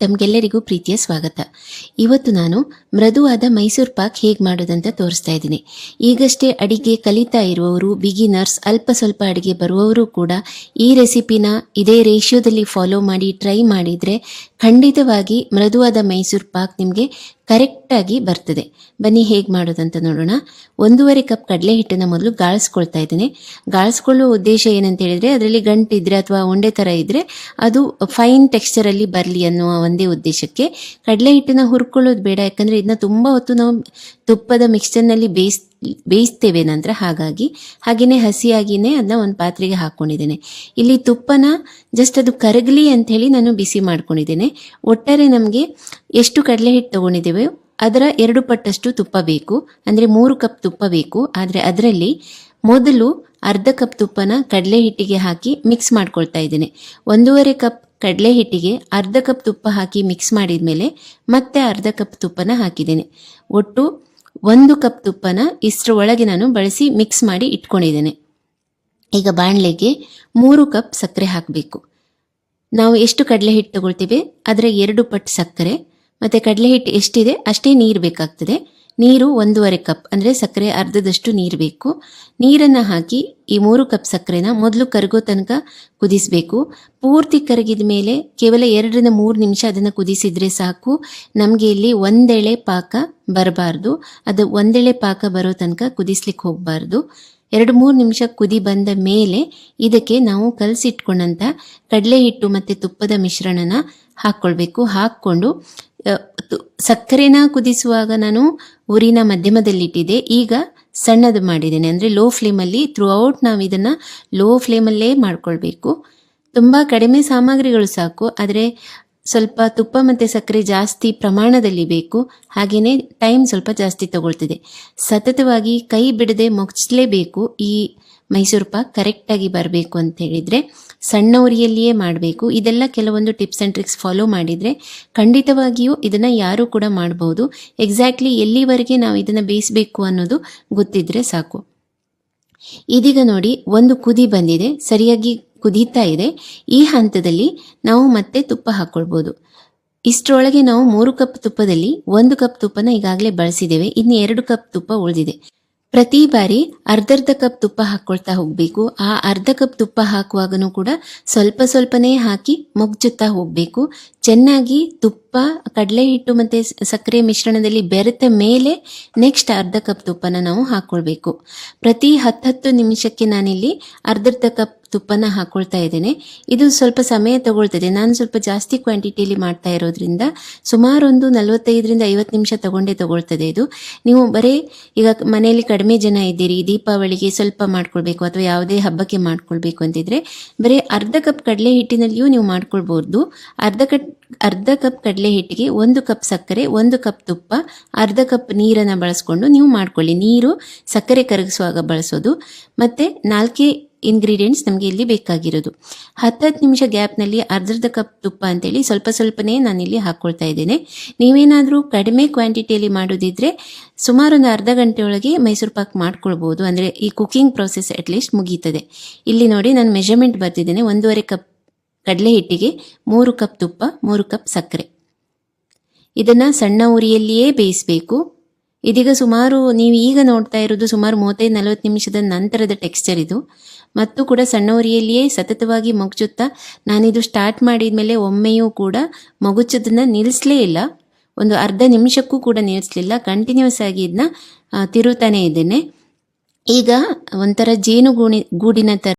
ತಮಗೆಲ್ಲರಿಗೂ ಪ್ರೀತಿಯ ಸ್ವಾಗತ. ಇವತ್ತು ನಾನು ಮೃದುವಾದ ಮೈಸೂರು ಪಾಕ್ ಹೇಗೆ ಮಾಡೋದಂತ ತೋರಿಸ್ತಾ ಇದ್ದೀನಿ. ಈಗಷ್ಟೇ ಅಡಿಗೆ ಕಲಿತಾ ಇರುವವರು ಬಿಗಿನರ್ಸ್ ಅಲ್ಪ ಸ್ವಲ್ಪ ಅಡಿಗೆ ಬರುವವರು ಕೂಡ ಈ ರೆಸಿಪಿನ ಇದೇ ರೇಷಿಯೋದಲ್ಲಿ ಫಾಲೋ ಮಾಡಿ ಟ್ರೈ ಮಾಡಿದರೆ ಖಂಡಿತವಾಗಿ ಮೃದುವಾದ ಮೈಸೂರು ಪಾಕ್ ನಿಮಗೆ ಕರೆಕ್ಟಾಗಿ ಬರ್ತದೆ. ಬನ್ನಿ ಹೇಗೆ ಮಾಡೋದಂತ ನೋಡೋಣ. ಒಂದೂವರೆ ಕಪ್ ಕಡಲೆ ಹಿಟ್ಟನ್ನು ಮೊದಲು ಗಾಳಿಸ್ಕೊಳ್ತಾ ಇದ್ದೀನಿ. ಗಾಳಿಸ್ಕೊಳ್ಳೋ ಉದ್ದೇಶ ಏನಂತ ಹೇಳಿದ್ರೆ, ಅದರಲ್ಲಿ ಗಂಟು ಇದ್ರೆ ಅಥವಾ ಒಂಡೆ ಥರ ಇದ್ರೆ ಅದು ಫೈನ್ ಟೆಕ್ಸ್ಚರಲ್ಲಿ ಬರಲಿ ಅನ್ನುವ ಒಂದೇ ಉದ್ದೇಶಕ್ಕೆ ಕಡಲೆ ಹಿಟ್ಟನ್ನ ಹುರ್ಕೊಳ್ಳೋದು ಬೇಡ. ಯಾಕಂದ್ರೆ ಇದನ್ನ ತುಂಬಾ ಹೊತ್ತು ನಾವು ತುಪ್ಪದ ಮಿಕ್ಸ್ಚರ್ನಲ್ಲಿ ಬೇಯಿಸ್, ಬೇಯಿಸ್ತೇವೆ ನಂತರ ಹಾಗಾಗಿ. ಹಾಗೆಯೇ ಹಸಿಯಾಗಿನೇ ಅದನ್ನ ಒಂದು ಪಾತ್ರೆಗೆ ಹಾಕೊಂಡಿದ್ದೇನೆ. ಇಲ್ಲಿ ತುಪ್ಪನ ಜಸ್ಟ್ ಅದು ಕರಗಲಿ ಅಂತ ಹೇಳಿ ನಾನು ಬಿಸಿ ಮಾಡ್ಕೊಂಡಿದ್ದೇನೆ. ಒಟ್ಟಾರೆ ನಮಗೆ ಎಷ್ಟು ಕಡಲೆ ಹಿಟ್ಟು ತಗೊಂಡಿದ್ದೇವೆ, ಅದರ ಎರಡು ಪಟ್ಟಷ್ಟು ತುಪ್ಪ ಬೇಕು. ಅಂದ್ರೆ ಮೂರು ಕಪ್ ತುಪ್ಪ ಬೇಕು. ಆದರೆ ಅದರಲ್ಲಿ ಮೊದಲು ಅರ್ಧ ಕಪ್ ತುಪ್ಪನ ಕಡಲೆ ಹಿಟ್ಟಿಗೆ ಹಾಕಿ ಮಿಕ್ಸ್ ಮಾಡ್ಕೊಳ್ತಾ ಇದ್ದೇನೆ. ಒಂದೂವರೆ ಕಪ್ ಕಡಲೆ ಹಿಟ್ಟಿಗೆ ಅರ್ಧ ಕಪ್ ತುಪ್ಪ ಹಾಕಿ ಮಿಕ್ಸ್ ಮಾಡಿದ ಮೇಲೆ ಮತ್ತೆ ಅರ್ಧ ಕಪ್ ತುಪ್ಪನ ಹಾಕಿದ್ದೇನೆ. ಒಟ್ಟು ಒಂದು ಕಪ್ ತುಪ್ಪನ ಇಷ್ಟರ ಒಳಗೆ ನಾನು ಬಳಸಿ ಮಿಕ್ಸ್ ಮಾಡಿ ಇಟ್ಕೊಂಡಿದ್ದೇನೆ. ಈಗ ಬಾಣಲೆಗೆ ಮೂರು ಕಪ್ ಸಕ್ಕರೆ ಹಾಕಬೇಕು. ನಾವು ಎಷ್ಟು ಕಡಲೆ ಹಿಟ್ಟು ತಗೊಳ್ತೀವಿ? ಅದರ ಎರಡು ಪಟ್ಟು ಸಕ್ಕರೆ. ಮತ್ತು ಕಡಲೆ ಹಿಟ್ಟು ಎಷ್ಟಿದೆ? ಅಷ್ಟೇ ನೀರು ಬೇಕಾಗ್ತದೆ. ನೀರು ಒಂದೂವರೆ ಕಪ್, ಅಂದರೆ ಸಕ್ಕರೆ ಅರ್ಧದಷ್ಟು ನೀರು ಬೇಕು. ನೀರನ್ನು ಹಾಕಿ ಈ ಮೂರು ಕಪ್ ಸಕ್ಕರೆನ ಮೊದಲು ಕರಗೋ ತನಕ ಕುದಿಸಬೇಕು. ಪೂರ್ತಿ ಕರಗಿದ ಮೇಲೆ ಕೇವಲ ಎರಡರಿಂದ ಮೂರು ನಿಮಿಷ ಅದನ್ನು ಕುದಿಸಿದ್ರೆ ಸಾಕು. ನಮಗೆ ಇಲ್ಲಿ ಒಂದೆಳೆ ಪಾಕ ಬರಬಾರ್ದು. ಅದು ಒಂದೆಳೆ ಪಾಕ ಬರೋ ತನಕ ಕುದಿಸ್ಲಿಕ್ಕೆ ಹೋಗಬಾರ್ದು. ಎರಡು ಮೂರು ನಿಮಿಷ ಕುದಿ ಬಂದ ಮೇಲೆ ಇದಕ್ಕೆ ನಾವು ಕಲಸಿಟ್ಕೊಂಡಂಥ ಕಡಲೆ ಹಿಟ್ಟು ಮತ್ತು ತುಪ್ಪದ ಮಿಶ್ರಣನ ಹಾಕ್ಕೊಳ್ಬೇಕು. ಹಾಕ್ಕೊಂಡು ಸಕ್ಕರೆನ ಕುದಿಸುವಾಗ ನಾನು ಉರಿನ ಮಧ್ಯಮದಲ್ಲಿಟ್ಟಿದ್ದೆ ಈಗ ಸಣ್ಣದು ಮಾಡಿದ್ದೇನೆ. ಅಂದರೆ ಲೋ ಫ್ಲೇಮಲ್ಲಿ ಥ್ರೂ ಔಟ್ ನಾವು ಇದನ್ನು ಲೋ ಫ್ಲೇಮಲ್ಲೇ ಮಾಡ್ಕೊಳ್ಬೇಕು. ತುಂಬ ಕಡಿಮೆ ಸಾಮಗ್ರಿಗಳು ಸಾಕು. ಆದರೆ ಸ್ವಲ್ಪ ತುಪ್ಪ ಮತ್ತು ಸಕ್ಕರೆ ಜಾಸ್ತಿ ಪ್ರಮಾಣದಲ್ಲಿ ಬೇಕು. ಹಾಗೆಯೇ ಟೈಮ್ ಸ್ವಲ್ಪ ಜಾಸ್ತಿ ತಗೊಳ್ತಿದೆ. ಸತತವಾಗಿ ಕೈ ಬಿಡದೆ ಮುಚ್ಚಲೇಬೇಕು ಈ ಮೈಸೂರು ಪಾಕ್ ಕರೆಕ್ಟಾಗಿ ಬರಬೇಕು ಅಂತ ಹೇಳಿದರೆ ಸಣ್ಣ ಉರಿಯಲ್ಲಿಯೇ ಮಾಡಬೇಕು. ಇದೆಲ್ಲ ಕೆಲವೊಂದು ಟಿಪ್ಸ್ ಆ್ಯಂಡ್ ಟ್ರಿಕ್ಸ್ ಫಾಲೋ ಮಾಡಿದರೆ ಖಂಡಿತವಾಗಿಯೂ ಇದನ್ನು ಯಾರೂ ಕೂಡ ಮಾಡ್ಬೋದು. ಎಕ್ಸಾಕ್ಟ್ಲಿ ಎಲ್ಲಿವರೆಗೆ ನಾವು ಇದನ್ನು ಬೇಯಿಸಬೇಕು ಅನ್ನೋದು ಗೊತ್ತಿದ್ರೆ ಸಾಕು. ಇದೀಗ ನೋಡಿ, ಒಂದು ಕುದಿ ಬಂದಿದೆ. ಸರಿಯಾಗಿ ಕುದೀತಾ ಇದೆ. ಈ ಹಂತದಲ್ಲಿ ನಾವು ಮತ್ತೆ ತುಪ್ಪ ಹಾಕ್ಕೊಳ್ಬೋದು ಇಷ್ಟರೊಳಗೆ ನಾವು ಮೂರು ಕಪ್ ತುಪ್ಪದಲ್ಲಿ ಒಂದು ಕಪ್ ತುಪ್ಪನ ಈಗಾಗಲೇ ಬಳಸಿದ್ದೇವೆ. ಇನ್ನು ಎರಡು ಕಪ್ ತುಪ್ಪ ಉಳಿದಿದೆ. ಪ್ರತಿ ಬಾರಿ ಅರ್ಧರ್ಧ ಕಪ್ ತುಪ್ಪ ಹಾಕೊಳ್ತಾ ಹೋಗಬೇಕು. ಆ ಅರ್ಧ ಕಪ್ ತುಪ್ಪ ಹಾಕುವಾಗನೂ ಕೂಡ ಸ್ವಲ್ಪ ಸ್ವಲ್ಪನೇ ಹಾಕಿ ಮುಗ್ಜುತ್ತಾ ಹೋಗಬೇಕು. ಚೆನ್ನಾಗಿ ತುಪ್ಪ ಕಡಲೆ ಹಿಟ್ಟು ಮತ್ತು ಸಕ್ಕರೆ ಮಿಶ್ರಣದಲ್ಲಿ ಬೆರೆತ ಮೇಲೆ ನೆಕ್ಸ್ಟ್ ಅರ್ಧ ಕಪ್ ತುಪ್ಪನ ನಾವು ಹಾಕ್ಕೊಳ್ಬೇಕು ಪ್ರತಿ ಹತ್ತತ್ತು ನಿಮಿಷಕ್ಕೆ ನಾನಿಲ್ಲಿ ಅರ್ಧರ್ಧ ಕಪ್ ತುಪ್ಪನ ಹಾಕೊಳ್ತಾ ಇದ್ದೇನೆ. ಇದು ಸ್ವಲ್ಪ ಸಮಯ ತಗೊಳ್ತದೆ. ನಾನು ಸ್ವಲ್ಪ ಜಾಸ್ತಿ ಕ್ವಾಂಟಿಟಿಯಲ್ಲಿ ಮಾಡ್ತಾ ಇರೋದ್ರಿಂದ ಸುಮಾರು ಒಂದು ನಲವತ್ತೈದರಿಂದ ಐವತ್ತು ನಿಮಿಷ ತಗೊಂಡೇ ತಗೊಳ್ತದೆ ಇದು. ನೀವು ಬರೀ ಈಗ ಮನೆಯಲ್ಲಿ ಕಡಿಮೆ ಜನ ಇದ್ದೀರಿ, ದೀಪಾವಳಿಗೆ ಸ್ವಲ್ಪ ಮಾಡ್ಕೊಳ್ಬೇಕು ಅಥವಾ ಯಾವುದೇ ಹಬ್ಬಕ್ಕೆ ಮಾಡ್ಕೊಳ್ಬೇಕು ಅಂತಿದ್ರೆ ಬರೀ ಅರ್ಧ ಕಪ್ ಕಡಲೆ ಹಿಟ್ಟಿನಲ್ಲಿಯೂ ನೀವು ಮಾಡ್ಕೊಳ್ಬೋದು. ಅರ್ಧ ಕಟ್ ಅರ್ಧ ಕಪ್ ಕಡಲೆ ಹಿಟ್ಟಿಗೆ ಒಂದು ಕಪ್ ಸಕ್ಕರೆ, ಒಂದು ಕಪ್ ತುಪ್ಪ, ಅರ್ಧ ಕಪ್ ನೀರನ್ನು ಬಳಸ್ಕೊಂಡು ನೀವು ಮಾಡ್ಕೊಳ್ಳಿ. ನೀರು ಸಕ್ಕರೆ ಕರಗಿಸುವಾಗ ಬಳಸೋದು. ಮತ್ತು ನಾಲ್ಕೇ ಇಂಗ್ರೀಡಿಯೆಂಟ್ಸ್ ನಮಗೆ ಇಲ್ಲಿ ಬೇಕಾಗಿರೋದು. ಹತ್ತತ್ತು ನಿಮಿಷ ಗ್ಯಾಪ್ನಲ್ಲಿ ಅರ್ಧರ್ಧ ಕಪ್ ತುಪ್ಪ ಅಂತೇಳಿ ಸ್ವಲ್ಪ ಸ್ವಲ್ಪನೇ ನಾನು ಇಲ್ಲಿ ಹಾಕ್ಕೊಳ್ತಾ ಇದ್ದೇನೆ. ನೀವೇನಾದರೂ ಕಡಿಮೆ ಕ್ವಾಂಟಿಟಿಯಲ್ಲಿ ಮಾಡೋದಿದ್ರೆ ಸುಮಾರು ಒಂದು ಅರ್ಧ ಗಂಟೆಯೊಳಗೆ ಮೈಸೂರು ಪಾಕ್ ಮಾಡ್ಕೊಳ್ಬೋದು. ಅಂದರೆ ಈ ಕುಕಿಂಗ್ ಪ್ರೊಸೆಸ್ ಅಟ್ಲೀಸ್ಟ್ ಮುಗೀತದೆ. ಇಲ್ಲಿ ನೋಡಿ ನಾನು ಮೆಷರ್ಮೆಂಟ್ ಬರ್ತಿದ್ದೇನೆ ಒಂದೂವರೆ ಕಪ್ ಕಡಲೆ ಹಿಟ್ಟಿಗೆ, ಮೂರು ಕಪ್ ತುಪ್ಪ, ಮೂರು ಕಪ್ ಸಕ್ಕರೆ. ಇದನ್ನು ಸಣ್ಣ ಉರಿಯಲ್ಲಿಯೇ ಬೇಯಿಸಬೇಕು. ಇದೀಗ ಸುಮಾರು ನೀವು ಈಗ ನೋಡ್ತಾ ಇರೋದು ಸುಮಾರು ಮೂವತ್ತೈದು, ನಲವತ್ತು ನಿಮಿಷದ ನಂತರದ ಟೆಕ್ಸ್ಚರ್ ಇದು. ಮತ್ತು ಕೂಡ ಸಣ್ಣ ಉರಿಯಲ್ಲಿಯೇ ಸತತವಾಗಿ ಮಗುಚುತ್ತಾ ನಾನಿದು ಸ್ಟಾರ್ಟ್ ಮಾಡಿದ ಮೇಲೆ ಒಮ್ಮೆಯೂ ಕೂಡ ಮಗುಚೋದನ್ನು ನಿಲ್ಲಿಸಲೇ ಇಲ್ಲ. ಒಂದು ಅರ್ಧ ನಿಮಿಷಕ್ಕೂ ಕೂಡ ನಿಲ್ಲಿಸಲಿಲ್ಲ ಕಂಟಿನ್ಯೂಸ್ ಆಗಿ ಇದನ್ನ ತಿರುತ್ತಾನೆ ಇದ್ದೇನೆ. ಈಗ ಒಂಥರ ಜೇನು ಗೂಣಿ ಗೂಡಿನ ಥರ